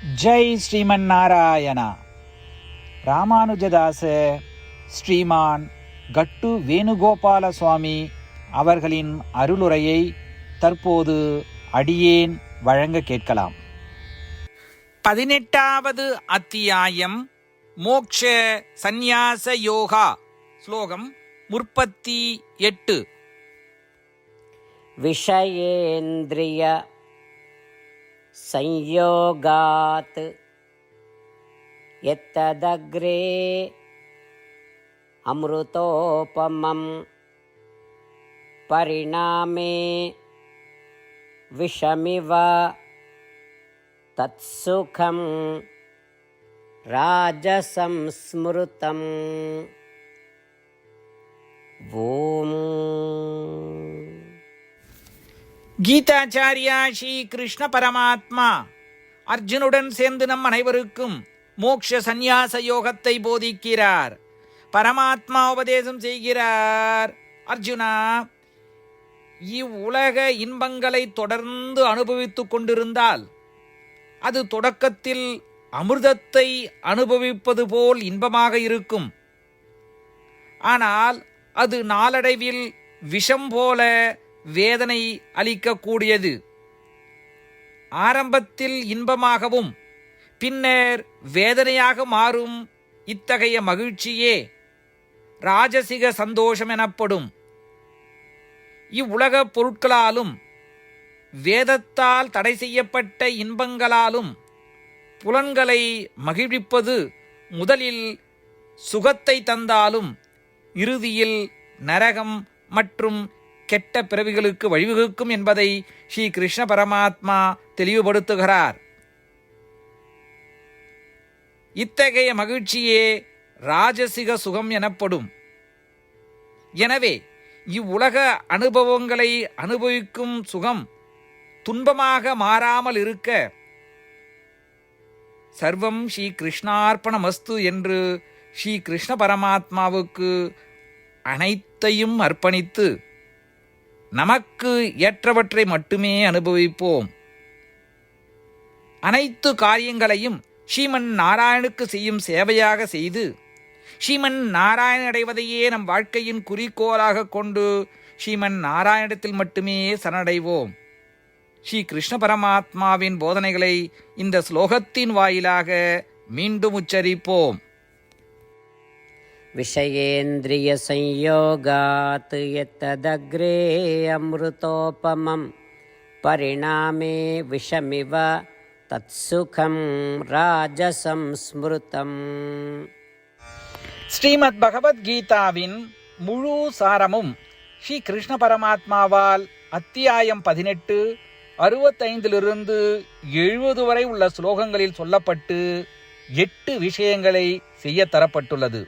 ஜெய் ஸ்ரீமன் நாராயணா. ராமானுஜதாச ஸ்ரீமான் கட்டு வேணுகோபால சுவாமி அவர்களின் அருளுரையை தற்போது அடியேன் வழங்க கேட்கலாம். பதினெட்டாவது அத்தியாயம் மோக்ஷ சந்நியாச யோகா ஸ்லோகம் முற்பத்தி எட்டு. விஷயேந்திரிய संयोगात् यत्तदग्रे अमृतोपमं परिणामे विषमिव तत्सुखं राजसंस्मृतम् ॐ கீதாச்சாரியா ஸ்ரீ கிருஷ்ண பரமாத்மா. அர்ஜுனுடன் சேர்ந்து நம் அனைவருக்கும் மோக்ஷ சந்நியாச யோகத்தை போதிக்கிறார். பரமாத்மா உபதேசம் செய்கிறார். அர்ஜுனா இவ்வுலக இன்பங்களை தொடர்ந்து அனுபவித்துக் கொண்டிருந்தால் அது தொடக்கத்தில் அமிர்தத்தை அனுபவிப்பது போல் இன்பமாக இருக்கும். ஆனால் அது நாளடைவில் விஷம் போல வேதனை அளிக்கக்கூடியது. ஆரம்பத்தில் இன்பமாகவும் பின்னர் வேதனையாக மாறும் இத்தகைய மகிழ்ச்சியே ராஜசிக சந்தோஷம் எனப்படும் இவ்வுலகப் பொருட்களாலும் வேதத்தால் தடை செய்யப்பட்ட இன்பங்களாலும் புலன்களை மகிழ்விப்பது முதலில் சுகத்தை தந்தாலும் இறுதியில் நரகம் மற்றும் கெட்ட பிறவிகளுக்கு வழிவகுக்கும் என்பதை ஸ்ரீ கிருஷ்ண பரமாத்மா தெளிவுபடுத்துகிறார். இத்தகைய மகிழ்ச்சியே ராஜசிக சுகம் எனப்படும். எனவே இவ்வுலக அனுபவங்களை அனுபவிக்கும் சுகம் துன்பமாக மாறாமல் இருக்க சர்வம் ஸ்ரீ கிருஷ்ணார்ப்பணமஸ்து என்று ஸ்ரீ கிருஷ்ண பரமாத்மாவுக்கு அனைத்தையும் அர்ப்பணித்து நமக்கு ஏற்றவற்றை மட்டுமே அனுபவிப்போம். அனைத்து காரியங்களையும் ஸ்ரீமன் நாராயணுக்கு செய்யும் சேவையாக செய்து ஸ்ரீமன் நாராயண அடைவதையே நம் வாழ்க்கையின் குறிக்கோளாக கொண்டு ஸ்ரீமன் நாராயணத்தில் மட்டுமே சரணடைவோம். ஸ்ரீ கிருஷ்ண பரமாத்மாவின் போதனைகளை இந்த ஸ்லோகத்தின் வாயிலாக மீண்டும் உச்சரிப்போம். विषयेन्द्रियसंयोगात् यत्तदग्रे अमृतोपमं परिणामे विषमिव तत्सुखं राजसंस्मृतम् ஸ்ரீமத் பகவத்கீதாவின் முழு சாரமும் ஸ்ரீ கிருஷ்ண பரமாத்மாவால் அத்தியாயம் பதினெட்டு அறுபத்தைந்திலிருந்து எழுபது வரை உள்ள ஸ்லோகங்களில் சொல்லப்பட்டு எட்டு விஷயங்களை செய்ய தரப்பட்டுள்ளது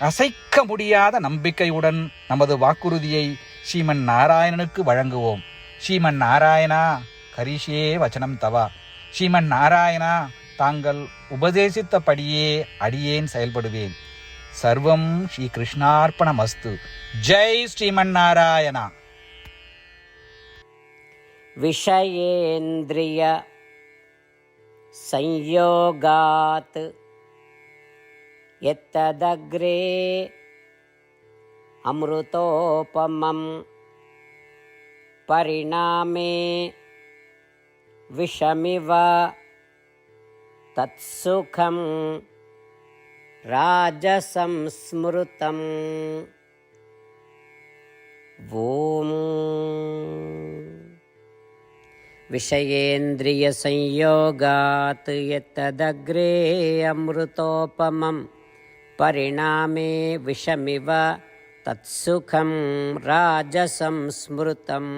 அசைக்க முடியாத நம்பிக்கையுடன் நமது வாக்குறுதியை ஸ்ரீமன் நாராயணனுக்கு வழங்குவோம் ஸ்ரீமன் நாராயணா கரிஷே வச்சனம் தவா ஸ்ரீமன் நாராயணா தாங்கள் உபதேசித்தபடியே அடியேன் செயல்படுவேன் சர்வம் ஸ்ரீ கிருஷ்ணார்ப்பணமஸ்து ஜெய் ஸ்ரீமன் நாராயணா विषयेन्द्रिय संयोगात् यत्तदग्रे अमृतोपमं परिणामे विषमिव तत्सुखं राजसंस्मृतम् ॐ विषयेन्द्रियसंयोगात् यत्तदग्रे अमृतोपमं परिणामे विषमिव तत्सुखं राजसंस्मृतम्